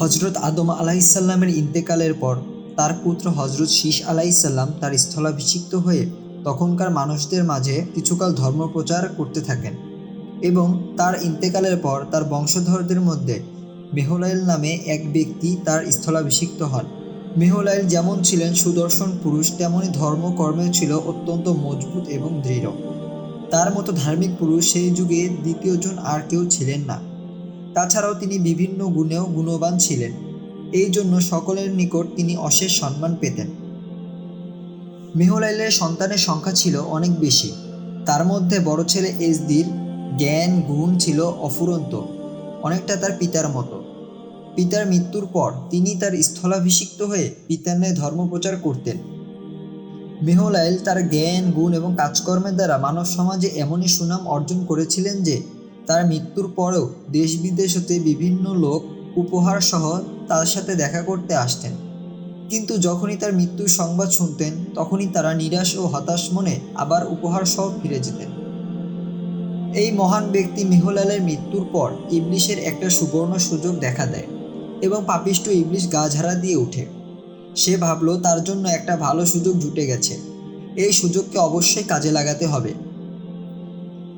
হজরত আদম আলাইসাল্লামের ইন্তেকালের পর তার পুত্র হজরত শীষ আলাইসাল্লাম তার স্থলাভিষিক্ত হয়ে তখনকার মানুষদের মাঝে কিছুকাল ধর্মপ্রচার করতে থাকেন এবং তার ইন্তেকালের পর তার বংশধরদের মধ্যে মেহলাইল নামে এক ব্যক্তি তার স্থলাভিষিক্ত হন। মেহলাইল যেমন ছিলেন সুদর্শন পুরুষ তেমনই ধর্মকর্মে ছিল অত্যন্ত মজবুত এবং দৃঢ়। তার মতো ধার্মিক পুরুষ সেই যুগে দ্বিতীয়জন আর কেউ ছিলেন না। তাছাড়াও তিনি বিভিন্ন গুণেও গুণবান ছিলেন। এই জন্য সকলের নিকট তিনি অশেষ সম্মান পেতেন। মেহলাইলের সন্তানের সংখ্যা ছিল অনেক বেশি। তার মধ্যে বড় ছেলে এসদির জ্ঞান, গুণ ছিল অফুরন্ত, অনেকটা তার পিতার মতো। পিতার মৃত্যুর পর তিনি তার স্থলাভিষিক্ত হয়ে পিতার ন্যায় ধর্মপ্রচার করতেন। মেহলাইল তার জ্ঞান, গুণ এবং কাজকর্মের দ্বারা মানব সমাজে এমনই সুনাম অর্জন করেছিলেন যে তার মৃত্যুর পরেও দেশ বিদেশ হতে বিভিন্ন লোক উপহার সহ তার সাথে দেখা করতে আসতেন। কিন্তু যখনই তার মৃত্যুর সংবাদ শুনতেন, তখনই তারা নিরাশ ও হতাশ মনে আবার উপহার সহ ফিরে যেতেন। এই মহান ব্যক্তি মেহলালের মৃত্যুর পর ইবলিশের একটা সুবর্ণ সুযোগ দেখা দেয় এবং পাপিষ্ট ইবলিশ গা ঝাড়া দিয়ে ওঠে। সে ভাবলো, তার জন্য একটা ভালো সুযোগ জুটে গেছে। এই সুযোগকে অবশ্যই কাজে লাগাতে হবে।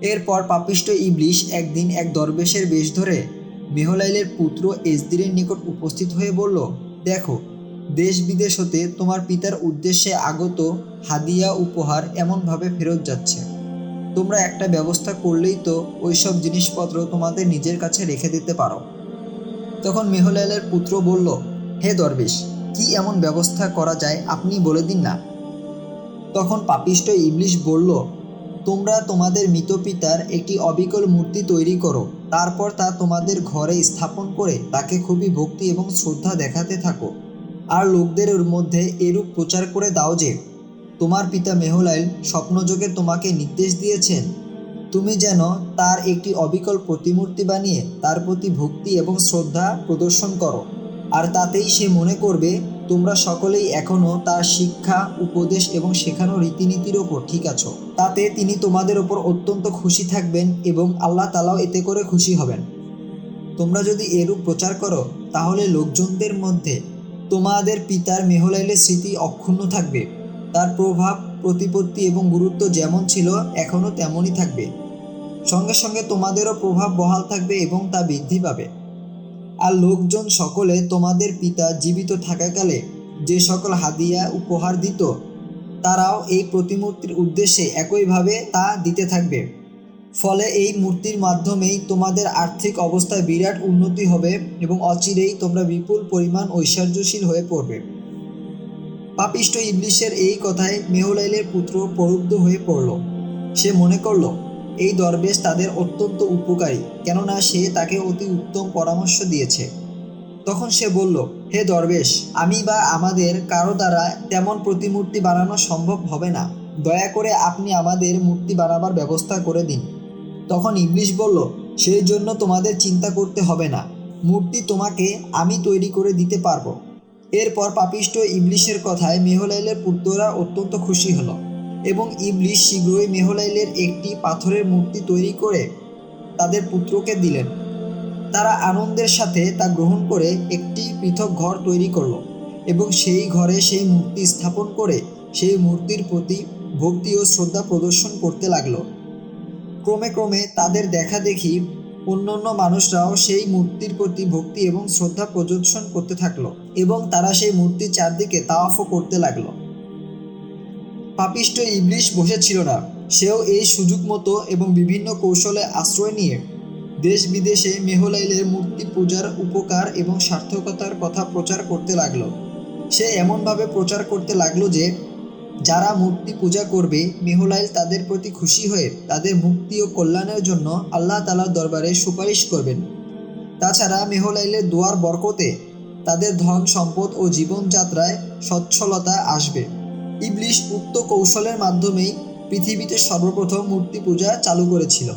এরপর পাপিষ্ট ইবলিশ একদিন এক দরবেশের বেশ ধরে মেহলাইলের পুত্র এসদিরের নিকট উপস্থিত হয়ে বলল, দেখো, দেশ বিদেশ হতে তোমার পিতার উদ্দেশ্যে আগত হাদিয়া উপহার এমনভাবে ফেরত যাচ্ছে। তোমরা একটা ব্যবস্থা করলেই তো ওইসব জিনিসপত্র তোমাদের নিজের কাছে রেখে দিতে পারো। তখন মেহলাইলের পুত্র বলল, হে দরবেশ, কি এমন ব্যবস্থা করা যায় আপনি বলে দিন না। তখন পাপিষ্ট ইবলিশ বলল তোমরা তোমাদের মৃত পিতার একটি অবিকল মূর্তি তৈরি করো। তারপর তা তোমাদের ঘরে স্থাপন করে তাকে খুবই ভক্তি এবং শ্রদ্ধা দেখাতে থাকো। আর লোকদের মধ্যে এরূপ প্রচার করে দাও যে, তোমার পিতা মেহলাইল স্বপ্নযোগে তোমাকে নির্দেশ দিয়েছেন, তুমি যেন তার একটি অবিকল প্রতিমূর্তি বানিয়ে তার প্রতি ভক্তি এবং শ্রদ্ধা প্রদর্শন করো। আর তাতেই সে মনে করবে তোমরা সকলেই এখনও তার শিক্ষা, উপদেশ এবং শেখানো রীতিনীতির ওপর ঠিক আছো। তাতে তিনি তোমাদের ওপর অত্যন্ত খুশি থাকবেন এবং আল্লাহ তালাও এতে করে খুশি হবেন। তোমরা যদি এরূপ প্রচার করো, তাহলে লোকজনদের মধ্যে তোমাদের পিতার মেহলাইলের স্মৃতি অক্ষুণ্ণ থাকবে। তার প্রভাব, প্রতিপত্তি এবং গুরুত্ব যেমন ছিল এখনও তেমনই থাকবে। সঙ্গে সঙ্গে তোমাদেরও প্রভাব বহাল থাকবে এবং তা বৃদ্ধি পাবে। আর লোকজন সকলে তোমাদের পিতা জীবিত থাকাকালে যে সকল হাদিয়া উপহার দিত, তারাও এই প্রতিমূর্তির উদ্দেশ্যে একইভাবে তা দিতে থাকবে। ফলে এই মূর্তির মাধ্যমেই তোমাদের আর্থিক অবস্থায় বিরাট উন্নতি হবে এবং অচিরেই তোমরা বিপুল পরিমাণ ঐশ্বর্যশীল হয়ে পড়বে। পাপিষ্ট ইবলিশের এই কথায় মেহলাইলের পুত্র প্ররুদ্ধ হয়ে পড়ল। সে মনে করল এই দরবেশ তাদের অত্যন্ত উপকারী, কেননা সে তাকে অতি উত্তম পরামর্শ দিয়েছে। তখন সে বলল, হে দরবেশ, আমি বা আমাদের কারও দ্বারা তেমন প্রতিমূর্তি বানানো সম্ভব হবে না। দয়া করে আপনি আমাদের মূর্তি বানাবার ব্যবস্থা করে দিন। তখন ইবলিশ বলল, সেই জন্য তোমাদের চিন্তা করতে হবে না। মূর্তি তোমাকে আমি তৈরি করে দিতে পারব। এরপর পাপিষ্ট ইবলিশের কথায় মেহলাইলের পুত্ররা অত্যন্ত খুশি হলো। এবং ইবলিশ শীঘ্রই মেহলাইলের একটি পাথরের মূর্তি তৈরি করে তাদের পুত্রকে দিলেন। তারা আনন্দের সাথে তা গ্রহণ করে একটি পৃথক ঘর তৈরি করল এবং সেই ঘরে সেই মূর্তি স্থাপন করে সেই মূর্তির প্রতি ভক্তি ও শ্রদ্ধা প্রদর্শন করতে লাগল। ক্রমে ক্রমে তাদের দেখা দেখি অন্যান্য মানুষরাও সেই মূর্তির প্রতি ভক্তি এবং শ্রদ্ধা প্রদর্শন করতে থাকল এবং তারা সেই মূর্তির চারদিকে তাওয়াফও করতে লাগল। পাপিষ্ট ইবলিশ বসেছিল না। সেও এই সুযোগ মতো এবং বিভিন্ন কৌশলে আশ্রয় নিয়ে দেশ বিদেশে মেহলাইলের মূর্তি পূজার উপকার এবং সার্থকতার কথা প্রচার করতে লাগল। সে এমনভাবে প্রচার করতে লাগল যে, যারা মূর্তি পূজা করবে, মেহলাইল তাদের প্রতি খুশি হয়ে তাদের মুক্তি ও কল্যাণের জন্য আল্লাহ তালার দরবারে সুপারিশ করবেন। তাছাড়া মেহলাইলের দোয়ার বরকতে তাদের ধন সম্পদ ও জীবনযাত্রায় সচ্ছলতা আসবে। ইবলিশ উক্ত কৌশলের মাধ্যমেই পৃথিবীতে সর্বপ্রথম মূর্তি পূজা চালু করেছিল।